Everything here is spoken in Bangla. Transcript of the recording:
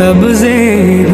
सब्जे